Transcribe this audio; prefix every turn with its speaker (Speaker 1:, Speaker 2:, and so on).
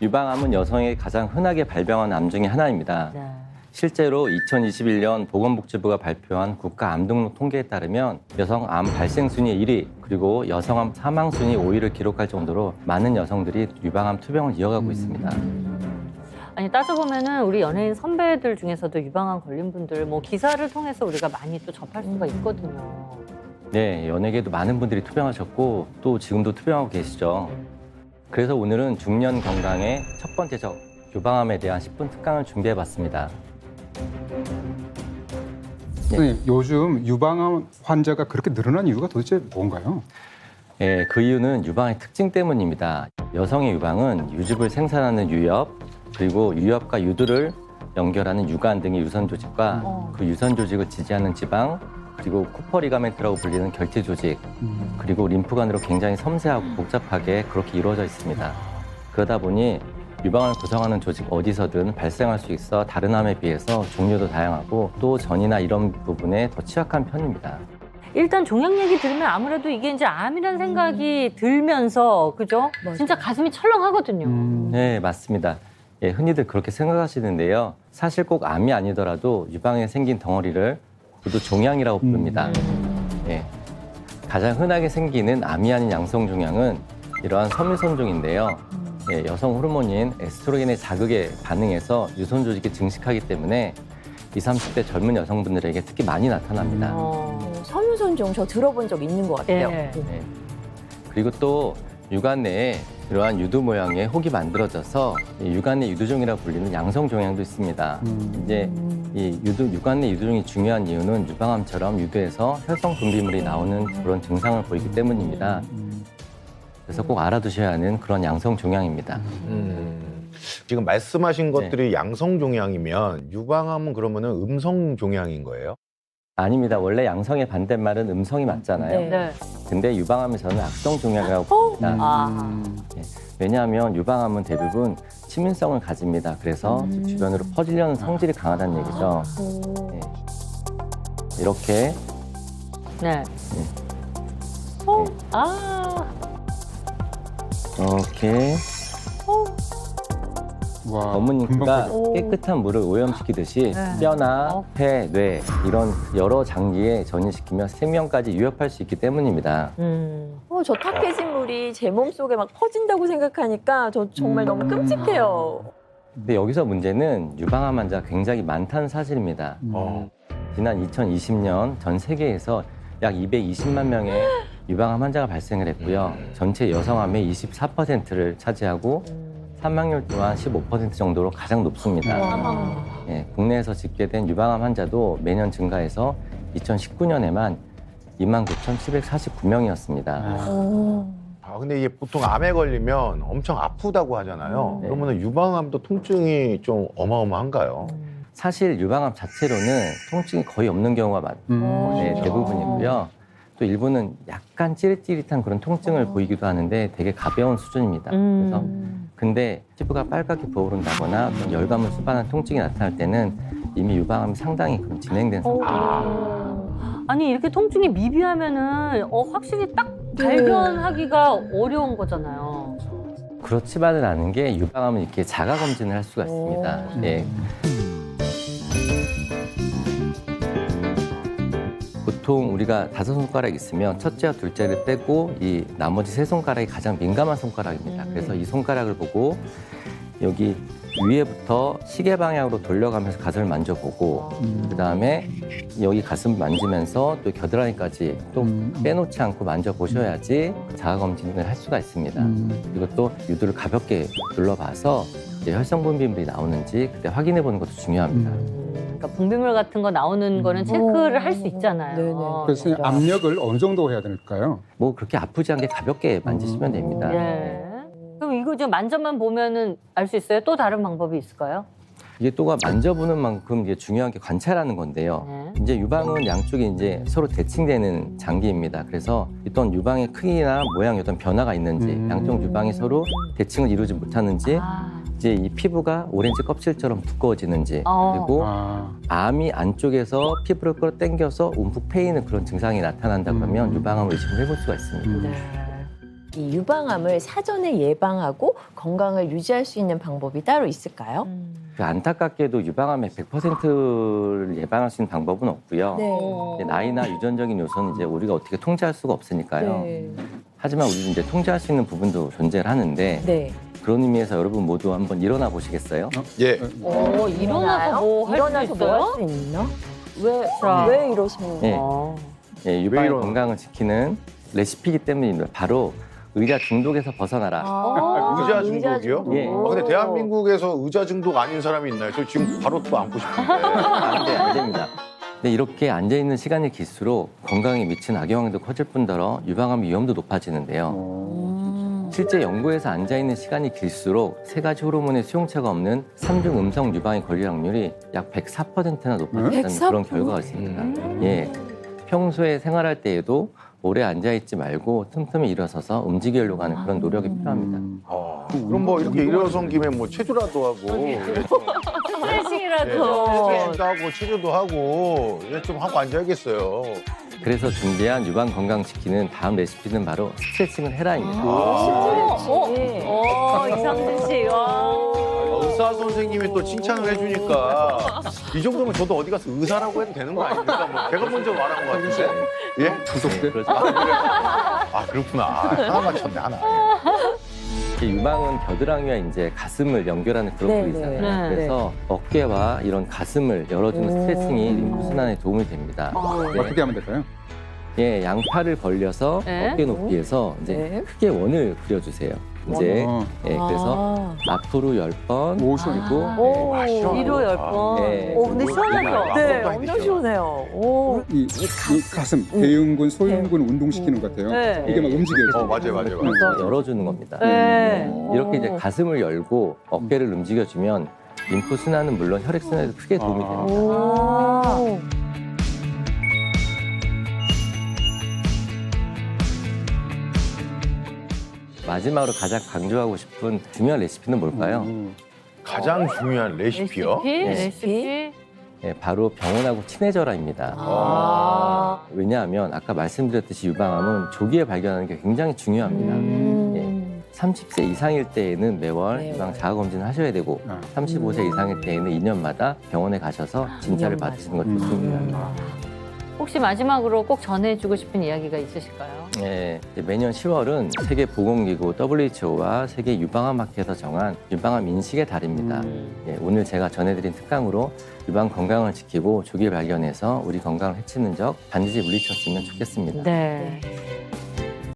Speaker 1: 유방암은 여성에게 가장 흔하게 발병하는 암 중의 하나입니다.
Speaker 2: 네.
Speaker 1: 실제로 2021년 보건복지부가 발표한 국가 암 등록 통계에 따르면 여성 암 발생 순위 1위 그리고 여성암 사망 순위 5위를 기록할 정도로 많은 여성들이 유방암 투병을 이어가고 있습니다.
Speaker 2: 아니 따져보면은 우리 연예인 선배들 중에서도 유방암 걸린 분들 뭐 기사를 통해서 우리가 많이 또 접할 수가 있거든요.
Speaker 1: 네, 연예계도 많은 분들이 투병하셨고 또 지금도 투병하고 계시죠. 그래서 오늘은 중년 건강의 첫 번째 적 유방암에 대한 10분 특강을 준비해 봤습니다.
Speaker 3: 선생님, 요즘 유방암 환자가 그렇게 늘어난 이유가 도대체 뭔가요?
Speaker 1: 예, 그 이유는 유방의 특징 때문입니다. 여성의 유방은 유즙을 생산하는 유엽, 그리고 유엽과 유두를 연결하는 유관 등의 유선 조직과
Speaker 2: 어.
Speaker 1: 그 유선 조직을 지지하는 지방, 그리고 쿠퍼 리가멘트라고 불리는 결제 조직, 그리고 림프관으로 굉장히 섬세하고 복잡하게 그렇게 이루어져 있습니다. 그러다 보니 유방을 구성하는 조직 어디서든 발생할 수 있어 다른 암에 비해서 종류도 다양하고 또 전이나 이런 부분에 더 취약한 편입니다.
Speaker 2: 일단 종양 얘기 들으면 아무래도 이게 이제 암이라는 생각이 들면서 그죠? 진짜 가슴이 철렁하거든요.
Speaker 3: 음,
Speaker 1: 네, 맞습니다. 예, 흔히들 그렇게 생각하시는데요. 사실 꼭 암이 아니더라도 유방에 생긴 덩어리를 모두 종양이라고 부릅니다. 예, 가장 흔하게 생기는 암이 아닌 양성 종양은 이러한 섬유선종인데요. 예, 여성 호르몬인 에스트로겐의 자극에 반응해서 유선 조직이 증식하기 때문에 20, 30대 젊은 여성분들에게 특히 많이 나타납니다.
Speaker 2: 어.
Speaker 4: 어, 섬유선종 저 들어본 적 있는 것 같아요.
Speaker 2: 예.
Speaker 1: 네. 그리고 또 유관 내에 이러한 유두 모양의 혹이 만들어져서 이 유관 내 유두종이라고 불리는 양성 종양도 있습니다.
Speaker 3: 음.
Speaker 1: 이제 이 유두 유관 내 유두종이 중요한 이유는 유방암처럼 유두에서 혈성 분비물이 나오는 그런 증상을 보이기 때문입니다.
Speaker 3: 음,
Speaker 1: 그래서 꼭 알아두셔야 하는 그런 양성 종양입니다.
Speaker 5: 음. 지금 말씀하신 것들이 양성 종양이면 유방암은 그러면은 음성 종양인 거예요?
Speaker 1: 아닙니다. 원래 양성의 반대말은 음성이 맞잖아요.
Speaker 4: 네.
Speaker 2: 네.
Speaker 1: 근데 유방암에서는 악성 종양이라고 부릅니다.
Speaker 2: 아.
Speaker 1: 왜냐하면 유방암은 대부분 치민성을 가집니다. 그래서
Speaker 4: 음.
Speaker 1: 주변으로 퍼지려는 성질이 강하다는 얘기죠.
Speaker 4: 오.
Speaker 1: 네. 이렇게
Speaker 2: 네. 어, 아.
Speaker 1: 이렇게
Speaker 3: 와.
Speaker 4: 오.
Speaker 1: 깨끗한 물을 오염시키듯이
Speaker 2: 네.
Speaker 1: 뼈나
Speaker 2: 어.
Speaker 1: 폐, 뇌 이런 여러 장기에 전이시키며 생명까지 위협할 수 있기 때문입니다.
Speaker 2: 음.
Speaker 4: 어, 저 탁해진 물이 제 몸속에 막 퍼진다고 생각하니까 저 정말 너무
Speaker 3: 음.
Speaker 4: 끔찍해요.
Speaker 1: 근데 여기서 문제는 유방암 환자가 굉장히 많다는 사실입니다.
Speaker 3: 음.
Speaker 5: 어.
Speaker 1: 지난 2020년 전 세계에서 약 220만 명의 유방암 환자가 발생을 했고요. 전체 여성암의 24%를 차지하고 사망률 또한 15% 정도로 가장 높습니다.
Speaker 2: 와.
Speaker 1: 예, 국내에서 집계된 유방암 환자도 매년 증가해서 2019년에만 29,749명이었습니다.
Speaker 4: 오.
Speaker 5: 아 근데 이게 보통 암에 걸리면 엄청 아프다고 하잖아요.
Speaker 4: 음.
Speaker 1: 네.
Speaker 5: 그러면은 유방암도 통증이 좀 어마어마한가요?
Speaker 1: 사실 유방암 자체로는 통증이 거의 없는 경우가 많,
Speaker 3: 음,
Speaker 1: 네,
Speaker 3: 진짜.
Speaker 1: 대부분이고요. 또 일부는 약간 찌릿찌릿한 그런 통증을
Speaker 4: 어.
Speaker 1: 보이기도 하는데 되게 가벼운 수준입니다.
Speaker 2: 음.
Speaker 1: 그래서 근데 피부가 빨갛게 부어오른다거나 또는 열감을 수반한 통증이 나타날 때는 이미 유방암이 상당히 그럼 진행된 상태.
Speaker 4: 어.
Speaker 2: 아니 이렇게 통증이 미비하면은 어 확실히 딱
Speaker 4: 네.
Speaker 2: 발견하기가 어려운 거잖아요.
Speaker 1: 그렇지만은 않은 게 유방암은 이렇게 자가 검진을 할 수가 있습니다.
Speaker 4: 오.
Speaker 1: 예. 보통 우리가 다섯 손가락 있으면 첫째와 둘째를 빼고 이 나머지 세 손가락이 가장 민감한 손가락입니다.
Speaker 2: 음.
Speaker 1: 그래서 이 손가락을 보고 여기 위에부터 시계 방향으로 돌려가면서 가슴을 만져보고
Speaker 3: 음.
Speaker 1: 그 다음에 여기 가슴 만지면서 또 겨드랑이까지 또
Speaker 3: 음.
Speaker 1: 빼놓지 않고 만져보셔야지 자가 검진을 할 수가 있습니다.
Speaker 3: 음.
Speaker 1: 그리고 또 유두를 가볍게 눌러봐서 이제 혈성 분비물이 나오는지 그때 확인해 보는 것도 중요합니다.
Speaker 3: 음.
Speaker 2: 그러니까 분비물 같은 거 나오는 거는 체크를 할 수 있잖아요.
Speaker 4: 네네.
Speaker 3: 그래서 압력을 어느 정도 해야 될까요?
Speaker 1: 뭐 그렇게 아프지 않게 가볍게 만지시면 됩니다.
Speaker 2: 예. 그럼 이거 지금 만져만 보면은 알 수 있어요? 또 다른 방법이 있을까요?
Speaker 1: 이게 또가 만져보는 만큼 이게 중요한 게 관찰하는 건데요.
Speaker 2: 네.
Speaker 1: 이제 유방은 양쪽이 이제 서로 대칭되는 장기입니다. 그래서 어떤 유방의 크기나 모양에 어떤 변화가 있는지,
Speaker 3: 음.
Speaker 1: 양쪽 유방이 서로 대칭을 이루지 못하는지,
Speaker 2: 아,
Speaker 1: 이제 이 피부가 오렌지 껍질처럼 두꺼워지는지,
Speaker 2: 어.
Speaker 1: 그리고
Speaker 3: 아,
Speaker 1: 암이 안쪽에서 피부를 끌어당겨서 움푹 패이는 그런 증상이 나타난다 그러면
Speaker 3: 음.
Speaker 1: 유방암을 의심을 해볼 수가 있습니다.
Speaker 3: 음.
Speaker 2: 네.
Speaker 4: 이 유방암을 사전에 예방하고 건강을 유지할 수 있는 방법이 따로 있을까요?
Speaker 2: 음.
Speaker 1: 그 안타깝게도 유방암의 100%를 예방할 수 있는 방법은 없고요.
Speaker 2: 어.
Speaker 1: 이제 나이나 유전적인 요소는 이제 우리가 어떻게 통제할 수가 없으니까요.
Speaker 4: 네.
Speaker 1: 하지만 우리는 이제 통제할 수 있는 부분도 존재를 하는데
Speaker 4: 네.
Speaker 1: 그런 의미에서 여러분 모두 한번 일어나 보시겠어요?
Speaker 5: 예.
Speaker 2: 어, 일어나서 뭐 할 수
Speaker 4: 일어나서 뭐
Speaker 2: 있어요?
Speaker 4: 할수 있나? 왜,
Speaker 2: 자.
Speaker 4: 왜 이러십니까?
Speaker 1: 네.
Speaker 2: 어.
Speaker 1: 예, 유방의? 건강을 지키는 레시피이기 때문입니다. 바로 의자 중독에서 벗어나라.
Speaker 4: 아,
Speaker 5: 의자 중독이요?
Speaker 1: 예.
Speaker 5: 아, 근데 대한민국에서 의자 중독 아닌 사람이 있나요? 저 지금 바로 또 앉고 싶은데.
Speaker 1: 안 돼, 안 됩니다. 근데 이렇게 앉아 있는 시간이 길수록 건강에 미치는 악영향도 커질 뿐더러 유방암 위험도 높아지는데요.
Speaker 3: 어.
Speaker 1: 실제 연구에서 앉아 있는 시간이 길수록 세 가지 호르몬의 수용체가 없는 삼중 음성 유방에 걸릴 확률이 약 104%나 높아진다는
Speaker 4: 104%?
Speaker 1: 그런 결과가 있습니다.
Speaker 5: 음.
Speaker 1: 예. 평소에 생활할 때에도 오래 앉아 있지 말고 틈틈이 일어서서 움직이려고 하는 그런 노력이 필요합니다.
Speaker 3: 음.
Speaker 5: 아, 그럼 뭐 이렇게 일어선 김에 뭐 체조라도 하고.
Speaker 2: 스트레칭이라도.
Speaker 5: 예, 스트레칭도 하고 체조도 하고 이제 좀 하고 앉아야겠어요.
Speaker 1: 그래서 준비한 유방 건강 지키는 다음 레시피는 바로 스트레칭을 해라입니다.
Speaker 2: 어,
Speaker 4: 네.
Speaker 2: 어, 이상준 씨. 와.
Speaker 5: 의사 선생님이 또 칭찬을 해주니까 이 정도면 저도 어디 가서 의사라고 해도 되는 거 아닙니까? 뭐 제가 먼저 말한 것 같은데. 예?
Speaker 3: 구속돼?
Speaker 1: 그렇죠.
Speaker 5: 아 그렇구나. 아, 하나 맞췄네 하나.
Speaker 1: 유방은 겨드랑이와 이제 가슴을 연결하는 그런
Speaker 4: 네,
Speaker 1: 부위잖아요.
Speaker 2: 네.
Speaker 1: 그래서 어깨와 이런 가슴을 열어주는
Speaker 4: 오.
Speaker 1: 스트레칭이 림프 순환에 도움이 됩니다.
Speaker 2: 아, 네.
Speaker 3: 어떻게 하면 될까요?
Speaker 1: 예, 양팔을 벌려서
Speaker 2: 네.
Speaker 1: 어깨 높이에서 이제
Speaker 4: 네.
Speaker 1: 크게 원을 그려주세요. 이제
Speaker 3: 어.
Speaker 1: 예, 그래서
Speaker 4: 아.
Speaker 1: 앞으로 열 번,
Speaker 3: 오,
Speaker 1: 그리고
Speaker 2: 아.
Speaker 4: 오.
Speaker 5: 아, 시원하다.
Speaker 2: 위로 열 번.
Speaker 1: 네.
Speaker 2: 오, 근데 시원하죠?
Speaker 4: 네,
Speaker 5: 아,
Speaker 4: 엄청 시원해요. 오.
Speaker 3: 이, 이 가슴, 대흉근, 소흉근 운동시키는 것 같아요.
Speaker 2: 네.
Speaker 3: 이게 막 움직여요.
Speaker 5: 어 맞아요 맞아요. 맞아요.
Speaker 1: 그래서 열어주는 겁니다.
Speaker 2: 네.
Speaker 1: 이렇게 이제 가슴을 열고 어깨를 움직여주면 림프 순환은 물론 혈액 순환에도 크게 도움이
Speaker 3: 아.
Speaker 1: 됩니다.
Speaker 2: 오.
Speaker 1: 마지막으로 가장 강조하고 싶은 중요한 레시피는 뭘까요?
Speaker 3: 음.
Speaker 5: 가장 중요한 레시피요.
Speaker 2: 레시피?
Speaker 1: 네.
Speaker 2: 레시피?
Speaker 1: 예, 바로 병원하고 친해져라입니다.
Speaker 2: 아.
Speaker 1: 왜냐하면 아까 말씀드렸듯이 유방암은 조기에 발견하는 게 굉장히 중요합니다.
Speaker 4: 음.
Speaker 1: 30세 이상일 때에는 매월
Speaker 4: 매월.
Speaker 1: 유방 자가 검진을 하셔야 되고
Speaker 3: 아.
Speaker 1: 35세 이상일 때에는 2년마다 병원에 가셔서 진찰을
Speaker 4: 2년마다.
Speaker 1: 받으시는 것도
Speaker 3: 음.
Speaker 1: 좋습니다.
Speaker 2: 혹시 마지막으로 꼭 전해주고 싶은 이야기가 있으실까요?
Speaker 1: 예, 이제 매년 10월은 세계보건기구 WHO와 세계 유방암 학회에서 정한 유방암 인식의 달입니다.
Speaker 3: 음.
Speaker 1: 예, 오늘 제가 전해드린 특강으로 유방 건강을 지키고 조기 발견해서 우리 건강을 해치는 적 반드시 물리쳤으면 좋겠습니다.
Speaker 2: 네.
Speaker 4: 네.